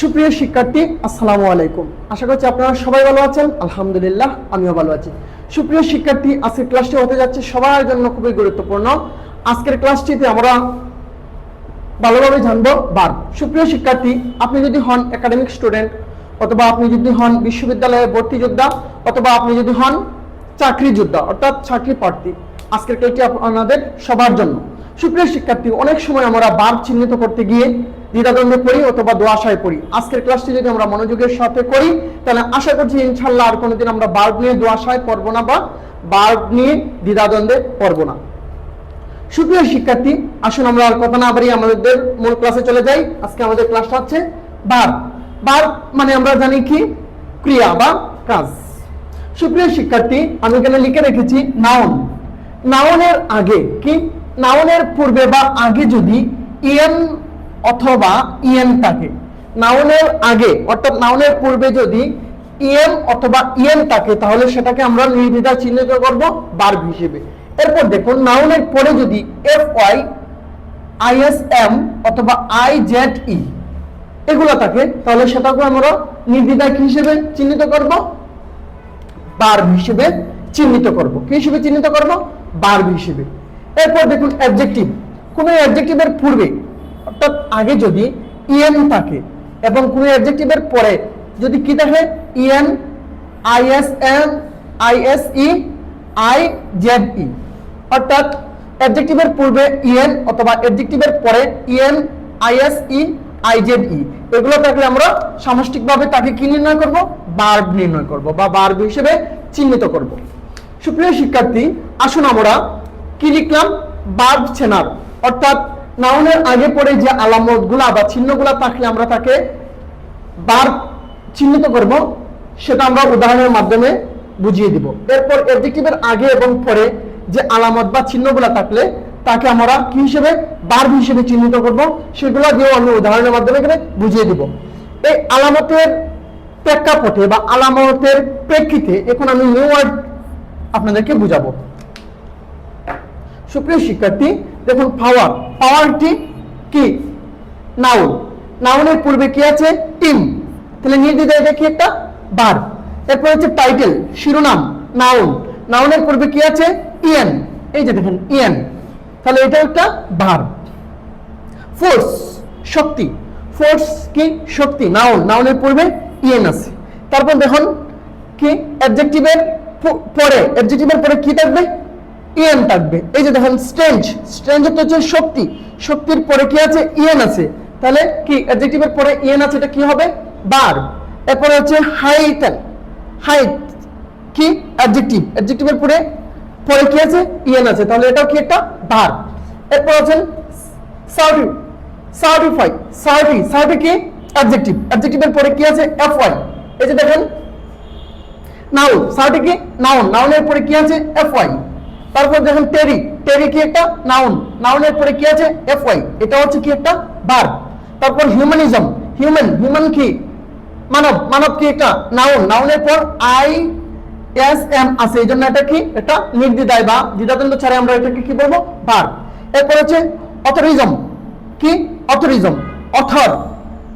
সুপ্রিয় শিক্ষার্থী, আসসালামু আলাইকুম। আশা করছি আপনারা সবাই ভালো আছেন। আলহামদুলিল্লাহ, আমিও ভালো আছি। সুপ্রিয় শিক্ষার্থী, আজকের ক্লাসটি হতে যাচ্ছে সবার জন্য খুবই গুরুত্বপূর্ণ। আজকের ক্লাসটিতে আমরা ভালোভাবে জানব বার। সুপ্রিয় শিক্ষার্থী, আপনি যদি হন একাডেমিক স্টুডেন্ট অথবা আপনি যদি হন বিশ্ববিদ্যালয়ে ভর্তি যোদ্ধা অথবা আপনি যদি হন চাকরি যোদ্ধা অর্থাৎ চাকরি প্রার্থী, আজকের ক্লাসটি আপনাদের সবার জন্য। সুপ্রিয় শিক্ষার্থী, অনেক সময় আমরা বার চিহ্নিত করতে গিয়ে দ্বিধাদ্বন্দ্বে পড়ি অথবা দোয়াশায় পড়ি। আজকের ক্লাসটি যদি আমরা মনোযোগের সাথে করি, তাহলে আশা করছি ইনশাল্লাহ আর কোনোদিন আমরা বার্ব নিয়ে দোয়াশায় পড়ব না বা বার্ব নিয়ে দ্বিধাদ্বন্দ্বে পড়ব না। সুপ্রিয় শিক্ষার্থী, আসুন আমরা আর কথা না বাড়িয়ে আমাদের মূল ক্লাসে চলে যাই। আজকে আমাদের ক্লাসটা হচ্ছে বার বার মানে আমরা জানি কি? ক্রিয়া বা কাজ। সুপ্রিয় শিক্ষার্থী, আমি এখানে লিখে রেখেছি নাউন নাউনের আগে কি? নাউনের পূর্বে বা আগে যদি ইএন অথবা ইএন থাকে। নাউনের আগে, অর্থাৎ নাউনের পূর্বে যদি ইএম অথবা ইএন থাকে, তাহলে সেটাকে আমরা নির্দ্বিধা চিহ্নিত করব বার্ব হিসেবে। এরপর দেখুন, নাউনের পরে যদি এফ ওয়াই আইএসএম অথবা আই জেড ই এগুলো থাকে, তাহলে সেটাকে আমরা নির্দ্বিধায় কি হিসেবে চিহ্নিত করব? বার্ব হিসেবে চিহ্নিত করব। কি হিসেবে চিহ্নিত করব? বার্ব হিসেবে। এরপর দেখুন অ্যাডজেক্টিভ কোনো অ্যাডজেক্টিভের পূর্বে অর্থাৎ আগে যদি ইএন থাকে এবং কোনো অ্যাডজেক্টিভের পরে যদি কি থাকে? E N I S M I S E I S E, I Z E. অর্থাৎ অ্যাডজেক্টিভের পূর্বে ইএন অথবা অ্যাডজেক্টিভের পরে E N I S E I Z E, I Z E. এগুলো থাকলে আমরা সামষ্টিকভাবে তাকে কি নির্ণয় করব? বার্ব নির্ণয় করব বা বার্ব হিসেবে চিহ্নিত করব। সুপ্রিয় শিক্ষার্থী, আসুন আমরা কি লিখলাম? বার্ব চেনার। অর্থাৎ নাউনের আগে পরে যে আলামতগুলা বা চিহ্নগুলা থাকলে আমরা তাকে বার চিহ্নিত করব, সেটা আমরা উদাহরণের মাধ্যমে বুঝিয়ে দিব। এরপর অ্যাডজেক্টিভের আগে এবং পরে যে আলামত বা চিহ্নগুলা থাকলে তাকে আমরা কি হিসেবে বার্ব হিসেবে চিহ্নিত করব, সেগুলো দিয়েও আমি উদাহরণের মাধ্যমে এখানে বুঝিয়ে দিব। এই আলামতের প্রেক্ষাপটে বা আলামতের প্রেক্ষিতে এখন আমি নিউ ওয়ার্ড আপনাদেরকে বুঝাবো। সুপ্রিয় শিক্ষার্থী, দেখুন পাওয়ার পাওয়ারটি কি? নাউন নাউনের পূর্বে কি আছে? টিম তাহলে এটা কি একটা? বার এরপর হচ্ছে টাইটেল শিরোনাম নাউন নাউনের পূর্বে কি আছে? ইএন এই যে দেখেন ইএন তাহলে এটা একটা বার ফোর্স শক্তি. ফোর্স কি? শক্তি নাউন নাউনের পূর্বে ইএন আছে। তারপর দেখুন, কি? অ্যাডজেক্টিভের পরে অ্যাডজেক্টিভের পরে কি থাকবে? ইএন থাকবে। এই যে দেখেন স্ট্রেঞ্জ স্ট্রেঞ্জ হচ্ছে শক্তি। শক্তির পরে কি আছে? ইএন আছে। তাহলে কি অ্যাডজেক্টিভের পরে ইএন আছে, এটা কি হবে? বার এরপরে হচ্ছে হাইটেন হাইট কি? অ্যাডজেক্টিভ অ্যাডজেক্টিভের পরে পরে কি আছে? ইএন আছে। তাহলে এটাও কি একটা? বার এরপর আছেন সার্টি সার্টিফাই। সার্টি সার্টি কি? অ্যাডজেক্টিভ অ্যাডজেক্টিভের পরে কি আছে? এফ ওয়াই এই যে দেখেন নাউন সার্টি কি? নাউন নাউনের পরে কি আছে? এফ ওয়াই তারপর দেখেন টেরি টেরি কি একটা? নাউন নাউনের পরে কি আছে? এফ ওয়াই এটা হচ্ছে কি একটা? বার তারপর হিউম্যানিজম হিউম্যান হিউম্যান কি? মানব. মানব কি একটা? নাউন নাউনের পর আই এস এম আছে। এই জন্য এটা কি? এটা নির্দ্বিধায় বা দ্বিধাদ্বন্দ্ব ছাড়া আমরা এটাকে কি বলব? বার এরপর হচ্ছে অথরিজম কি? অথরিজম অথর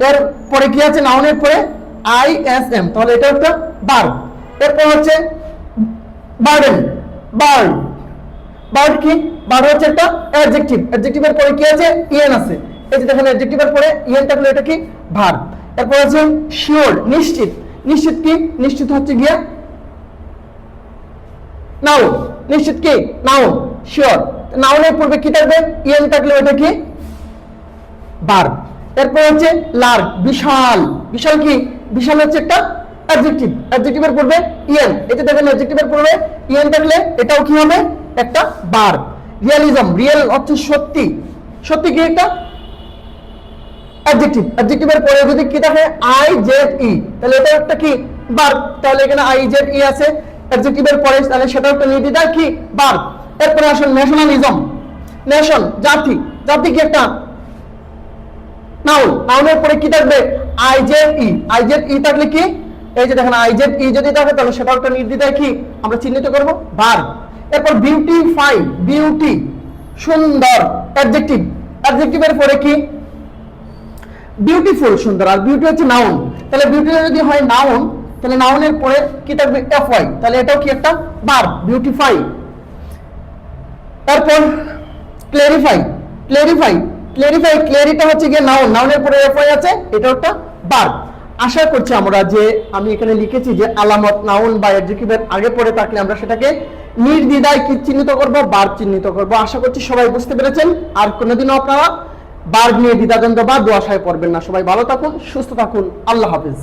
এর পরে কি আছে? নাউনের পরে আই এস এম তাহলে এটা একটা বার এরপর হচ্ছে বার্ডেন বার্ড বার্ড কি? বার্ড হচ্ছে একটা অ্যাডজেক্টিভ অ্যাডজেক্টিভের পরে কি আছে? ইএন আছে। এই যে দেখেন অ্যাডজেক্টিভের পরে ইএন থাকলে এটা কি? ভার। এরপর আছে শিওর, নিশ্চিত। নিশ্চিত কি? নিশ্চিত হচ্ছে গিয়া নাউন নিশ্চিত কি? Noun sure. নাউনের পূর্বে কি থাকবে? ইএন থাকলে ওটা কি? বার এরপর হচ্ছে লার্জ বিশাল। বিশাল কি? বিশাল হচ্ছে একটা অ্যাডজেক্টিভ অ্যাডজেক্টিভের পূর্বে ইএন এটা দেখেন অ্যাডজেক্টিভের পূর্বে ইএন থাকলে এটাও কি হবে? একটা বার রিয়ালিজম রিয়েল হচ্ছে সত্যি। সত্যি কি একটা? অ্যাডজেক্টিভ অ্যাডজেক্টিভের পরে যদি কি থাকে আই জেড ই তাহলে এটা একটা কি? বার তাহলে এখানে আই জেড ই আছে। অ্যাডজেক্টিভের পরে তাহলে সেটা একটা নির্দিদার কি? বার এরপরে আসুন ন্যাশনালিজম নেশন জাতি। জাতি কি একটা? নাউন নাউনের পরে কি থাকবে? I Z E I Z E থাকলে কি? এই যে দেখেন আই জেড ই যদি থাকে, তাহলে সেটা একটা নির্দিদায় কি? আমরা চিহ্নিত করব? বার এরপর বিউটিফাই বিউটি সুন্দর অ্যাডজেক্টিভ অ্যাডজেক্টিভের পরে কি? বিউটিফুল সুন্দর, আর বিউটি হচ্ছে নাউন তাহলে বিউটি যদি হয় নাউন তাহলে নাউনের পরে কি থাকবে? এফ ওয়াই তাহলে এটাও কি একটা বার বিউটিফাই তারপর ক্লেরিফাই ক্লেরিফাই ক্লেরিফাই ক্লেরিটা হচ্ছে গিয়ে নাউন নাউনের পরে এফ ওয়াই আছে এটা একটা বার আশা করছি আমরা যে আমি এখানে লিখেছি যে আলামত নাউন বা এডজেক্টিভের আগে পরে থাকলে আমরা সেটাকে নির্দ্বিধায় কি চিহ্নিত করব, বার চিহ্নিত করব? আশা করছি সবাই বুঝতে পেরেছেন। আর কোনোদিনও আপনারা বার নিয়ে দ্বিধাদ্বন্দ্ব বা দোয়াশায় পড়বেন না। সবাই ভালো থাকুন, সুস্থ থাকুন। আল্লাহ হাফিজ।